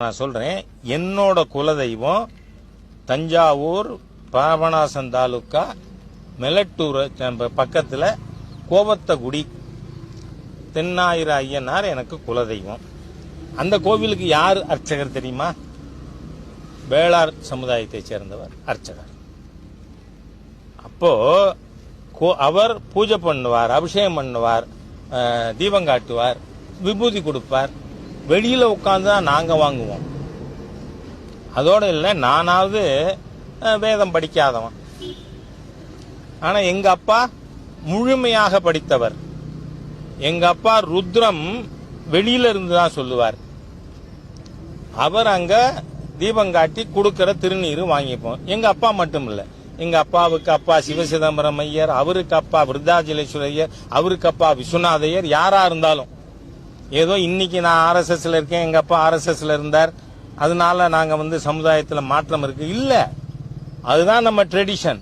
நான் சொல்றேன் என்னோட குலதெய்வம் தஞ்சாவூர் பாபநாசம் தாலுக்கா மெலட்டூர் பக்கத்தில் கோவத்தகுடி தென்னாயிர ஐயனார் எனக்கு குலதெய்வம். அந்த கோவிலுக்கு யார் அர்ச்சகர் தெரியுமா? வேளார் சமுதாயத்தை சேர்ந்தவர் அர்ச்சகர். அப்போ கோ- அவர் பூஜை பண்ணுவார் அபிஷேகம் பண்ணுவார் தீபம் காட்டுவார் விபூதி கொடுப்பார். வெளியில் உட்காந்து தான் நாங்கள் வாங்குவோம். அதோடு இல்லை நானாவது வேதம் படிக்காதவன். ஆனால் எங்கள் அப்பா முழுமையாக படித்தவர். எங்கள் அப்பா ருத்ரம் வெளியில இருந்து தான் சொல்லுவார். அவர் அங்கே தீபம் காட்டி கொடுக்குற திருநீர் வாங்கிப்போம். எங்கள் அப்பா மட்டும் இல்லை. எங்கள் அப்பாவுக்கு அப்பா சிவசிதம்பரம் ஐயர் அவருக்கு அப்பா விருத்தாச்சலேஸ்வரர் அவருக்கு அப்பா விஸ்வநாதையர் யாராக இருந்தாலும். ஏதோ இன்னைக்கு நான் ஆர்எஸ்எஸ்ல இருக்கேன் எங்க அப்பா ஆர்எஸ்எஸ்ல இருந்தார். அதனால நாங்க வந்து சமுதாயத்தில் மாற்றம் இருக்கு. இல்ல அதுதான் நம்ம ட்ரெடிஷன்